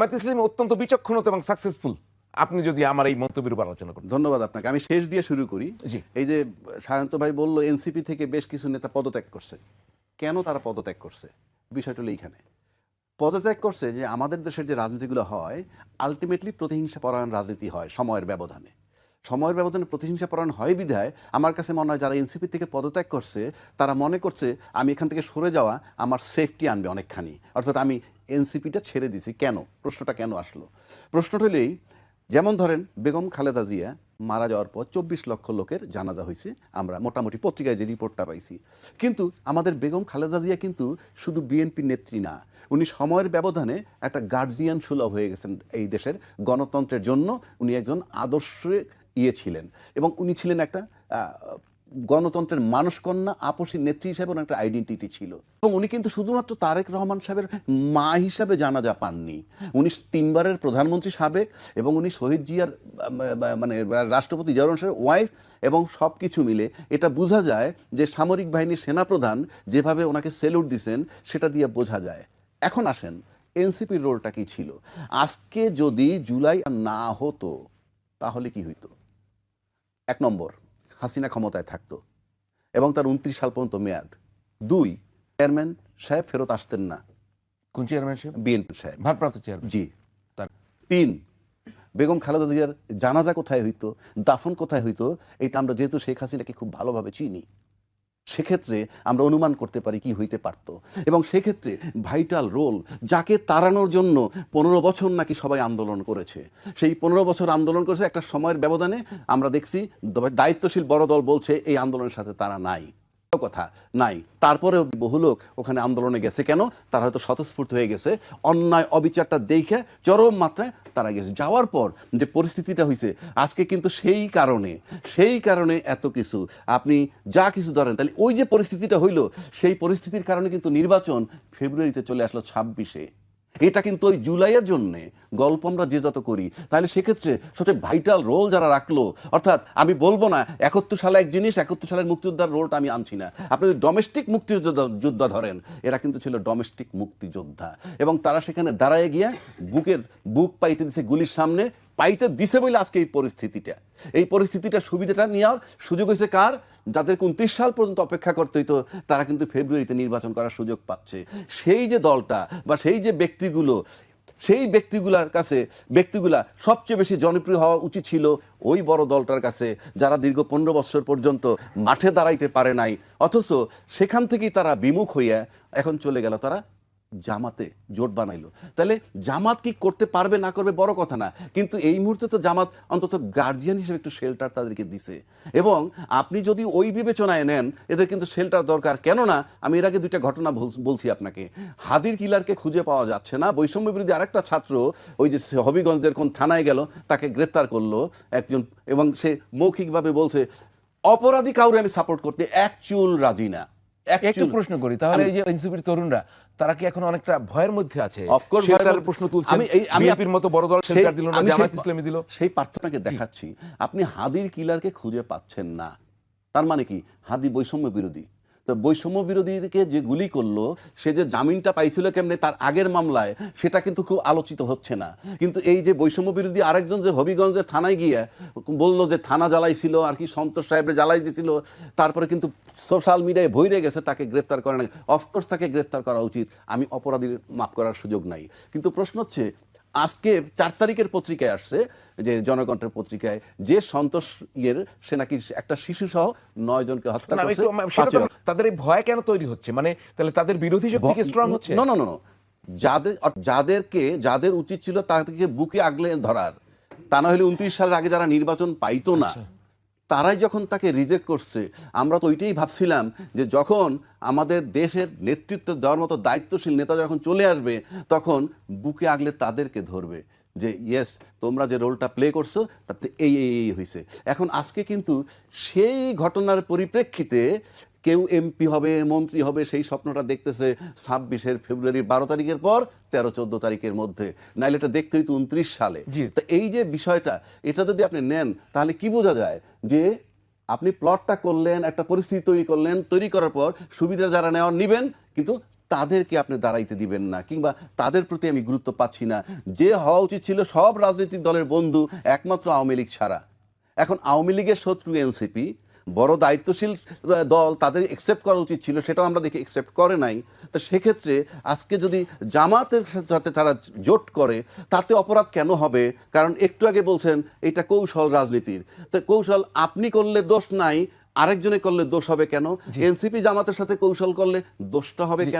জামাত ইসলামী অত্যন্ত বিচক্ষণতা এবং সাকসেসফুল আপনি যদি আমার এই মন্তব্যের উপর আলোচনা করেন ধন্যবাদ আপনাকে। আমি শেষ দিয়ে শুরু করি। এই যে সায়ন্ত ভাই বলল এনসিপি থেকে বেশ কিছু নেতা পদত্যাগ করছে। কেন তারা পদত্যাগ করছে? বিষয়টা হলো এইখানে। পদত্যাগ করছে যে আমাদের দেশের যে রাজনীতিগুলো হয় আলটিমেটলি প্রতিহিংসা পরায়ণ রাজনীতি হয় সময়ের ব্যবধানে। সময়ের ব্যবধানে প্রতিহিংসা পরায়ণ হয় বিধায় আমার কাছে মনে হয় যারা এনসিপি থেকে পদত্যাগ করছে তারা মনে করছে আমি এখান থেকে সরে যাওয়া আমার সেফটি আনবে অনেকখানি। অর্থাৎ আমি এনসিপিটা ছেড়ে দিছি। কেন? প্রশ্নটা কেন আসলো? প্রশ্নটা হলেই যেমন ধরেন, বেগম খালেদা জিয়া মারা যাওয়ার পর চব্বিশ লক্ষ লোকের জানাজা হয়েছে। আমরা মোটামুটি পত্রিকায় যে রিপোর্টটা পাইছি। কিন্তু আমাদের বেগম খালেদা জিয়া কিন্তু শুধু বিএনপি নেত্রী না, উনি সময়ের ব্যবধানে একটা গার্জিয়ান সুলভ হয়ে গেছেন এই দেশের গণতন্ত্রের জন্য। উনি একজন আদর্শ ইয়ে ছিলেন এবং উনি ছিলেন একটা গণতন্ত্রের মানুষকন্যা আপসী নেত্রী হিসেবে ওনার একটা আইডেন্টিটি ছিল। এবং উনি কিন্তু শুধুমাত্র তারেক রহমান সাহেবের মা হিসাবে জানাজা পাননি। উনি তিনবারের প্রধানমন্ত্রী সাবেক এবং উনি শহীদ জিয়ার মানে রাষ্ট্রপতি জিয়াউর সাহেবের ওয়াইফ এবং সব কিছু মিলে এটা বোঝা যায় যে সামরিক বাহিনীর সেনাপ্রধান যেভাবে ওনাকে সেলুট দিছেন, সেটা দিয়ে বোঝা যায়। এখন আসেন, এনসিপির রোলটা কি ছিল? আজকে যদি জুলাই না হতো, তাহলে কি হইতো? এক নম্বর হাসিনা ক্ষমতায় থাকত এবং তার উনত্রিশ সাল পর্যন্ত মেয়াদ। দুই চেয়ারম্যান সাহেব ফেরত আসতেন না। কোন চেয়ারম্যান সাহেব? বিএনপি সাহেব। ভারপ্রাপ্ত চেয়ারম্যান। জি। তার তিন বেগম খালেদা জিয়ার জানাজা কোথায় হইতো দাফন কোথায় হইতো এটা আমরা যেহেতু শেখ হাসিনাকে খুব ভালোভাবে চিনি। সেক্ষেত্রে আমরা অনুমান করতে পারি কি হইতে পারত। এবং সেক্ষেত্রে ভাইটাল রোল যাকে তাড়ানোর জন্য পনেরো বছর নাকি সবাই আন্দোলন করেছে। সেই পনেরো বছর আন্দোলন করেছে একটা সময়ের ব্যবধানে আমরা দেখছি দায়িত্বশীল বড় দল বলছে এই আন্দোলনের সাথে তারা নাই। কথা নাই। তারপরেও বহু লোক ওখানে আন্দোলনে গেছে। কেন? তারা হয়তো স্বতঃস্ফূর্ত হয়ে গেছে। অন্যায় অবিচারটা দেখে চরম মাত্রায় তারা গেছে। যাওয়ার পর যে পরিস্থিতিটা হয়েছে আজকে কিন্তু সেই কারণে সেই কারণে এত কিছু। আপনি যা কিছু ধরেন, তাহলে ওই যে পরিস্থিতিটা হইল, সেই পরিস্থিতির কারণে কিন্তু নির্বাচন ফেব্রুয়ারিতে চলে আসলো ছাব্বিশে। এটা কিন্তু ওই জুলাইয়ের জন্যে গল্প আমরা যে যত করি, তাহলে সেক্ষেত্রে সবচেয়ে ভাইটাল রোল যারা রাখল, অর্থাৎ আমি বলব না, একাত্তর সালে এক জিনিস, একাত্তর সালের মুক্তিযোদ্ধার রোলটা আমি আনছি না। আপনি যদি ডোমেস্টিক মুক্তিযোদ্ধা, যোদ্ধা ধরেন, এরা কিন্তু ছিল ডোমেস্টিক মুক্তিযোদ্ধা। এবং তারা সেখানে দাঁড়ায় গিয়ে বুকের বুক পাইতে দিছে গুলির সামনে পাইতে দিছে বলে আজকে এই পরিস্থিতিটা। এই পরিস্থিতিটা সুবিধাটা নেওয়ার সুযোগ হয়েছে কার? যাদেরকে উনত্রিশ সাল পর্যন্ত অপেক্ষা করতে হইতো, তারা কিন্তু ফেব্রুয়ারিতে নির্বাচন করার সুযোগ পাচ্ছে। সেই যে দলটা বা সেই যে ব্যক্তিগুলো, সেই ব্যক্তিগুলার কাছে, ব্যক্তিগুলা সবচেয়ে বেশি জনপ্রিয় হওয়া উচিত ছিল ওই বড় দলটার কাছে, যারা দীর্ঘ পনেরো বছর পর্যন্ত মাঠে দাঁড়াইতে পারে নাই। অথচ সেখান থেকেই তারা বিমুখ হইয়া এখন চলে গেল তারা জামাতে জোট বানাইলো। তাহলে জামাত কি করতে পারবে, না করবে বড় কথা না। কিন্তু এই মুহূর্তে তো জামাত অন্তত গার্জিয়ান হিসেবে একটু শেল্টার তাদেরকে দিছে। এবং আপনি যদি ওই বিবেচনায় নেন, এদের কিন্তু শেল্টার দরকার। কেননা আমি এর আগে দুইটা ঘটনা বলছি আপনাকে। হাদির কিলারকে খুঁজে পাওয়া যাচ্ছে না। বৈষম্য বিরোধী আরেকটা ছাত্র ওই যে হবিগঞ্জের কোন থানায় গেল, তাকে গ্রেফতার করল একজন। এবং সে মৌখিকভাবে বলছে, অপরাধী কাউরে আমি সাপোর্ট করতে অ্যাকচুয়াল রাজি না। একটু প্রশ্ন করি তাহলে এই যে এনসিপির তরুণরা তারা কি এখন অনেকটা ভয়ের মধ্যে আছে? অফকোর্স course, প্রশ্ন তুলছেন। আমি বিএনপির মতো বড় দল সেন্টার দিল না জামাত ইসলামী দিল। সেই প্রার্থনাকে দেখাচ্ছি। আপনি হাদির কিলারকে খুঁজে পাচ্ছেন না। তার মানে কি? হাদি বৈষম্য বিরোধী। তো বৈষম্য বিরোধীকে যে গুলি করল, সে যে জামিনটা পাইছিল কেমনে তার আগের মামলায়, সেটা কিন্তু খুব আলোচিত হচ্ছে না। কিন্তু এই যে বৈষম্য বিরোধী আরেকজন যে হবিগঞ্জের থানায় গিয়ে বলল যে থানা জ্বালাইছিল, আর কি সন্তোষ সাহেবের জ্বালাই দিছিল, তারপরে কিন্তু সোশ্যাল মিডিয়ায় ভইরে গেছে, তাকে গ্রেপ্তার করে না অফকোর্স তাকে গ্রেপ্তার করা উচিত। আমি অপরাধীর মাফ করার সুযোগ নাই। কিন্তু প্রশ্ন হচ্ছে আজকে চার তারিখের পত্রিকায় আসছে যে জনকণ্ঠের পত্রিকায় যে সন্তোষ ইয়ের সে নাকি একটা শিশু সহ নয় জনকে হত্যা না, করছে তাদের এই ভয় কেন তৈরি হচ্ছে মানে তাহলে তাদের বিরোধী শক্তি কি স্ট্রং হচ্ছে না না না না। যাদের যাদেরকে যাদের উচিত ছিল তাদেরকে বুকে আগলে ধরার তা না হলে উনত্রিশ সালের আগে যারা নির্বাচন পাইতো না আচ্ছা। তারাই যখন তাকে রিজেক্ট করছে, আমরা তো ওইটাই ভাবছিলাম যে যখন আমাদের দেশের নেতৃত্ব দেওয়ার মতো দায়িত্বশীল নেতা যখন চলে আসবে, তখন বুকে আগলে তাদেরকে ধরবে যে ইয়েস তোমরা যে রোলটা প্লে করছ, তাতে এই এই এই হয়েছে এখন আজকে কিন্তু সেই ঘটনার পরিপ্রেক্ষিতে কেউ এমপি হবে মন্ত্রী হবে সেই স্বপ্নটা দেখতেছে ছাব্বিশের ফেব্রুয়ারির বারো তারিখের পর তেরো চোদ্দ তারিখের মধ্যে। নাইলে এটা দেখতে হইতো উনত্রিশ সালে। জি। তো এই যে বিষয়টা এটা যদি আপনি নেন তাহলে কি বোঝা যায় যে আপনি প্লটটা করলেন একটা পরিস্থিতি তৈরি করলেন তৈরি করার পর সুবিধা যারা নেওয়ার নিবেন কিন্তু তাদেরকে আপনি দাঁড়াইতে দিবেন না কিংবা তাদের প্রতি আমি গুরুত্ব পাচ্ছি না। যে হওয়া উচিত ছিল সব রাজনৈতিক দলের বন্ধু একমাত্র আওয়ামী লীগ ছাড়া। এখন আওয়ামী লীগের শত্রু এনসিপি বড় দায়িত্বশীল দল তাদের একসেপ্ট করা উচিত ছিল সেটাও আমরা দেখি একসেপ্ট করে নাই। তো সেক্ষেত্রে আজকে যদি জামাতের সাথে তারা জোট করে তাতে অপরাধ কেন হবে? কারণ একটু আগে বলছেন এটা কৌশল রাজনীতির। তো কৌশল আপনি করলে দোষ নাই আরেকজনে করলে দোষ হবে কেন? এনসিপি জামাতের সাথে কৌশল করলে দোষটা হবে কেন?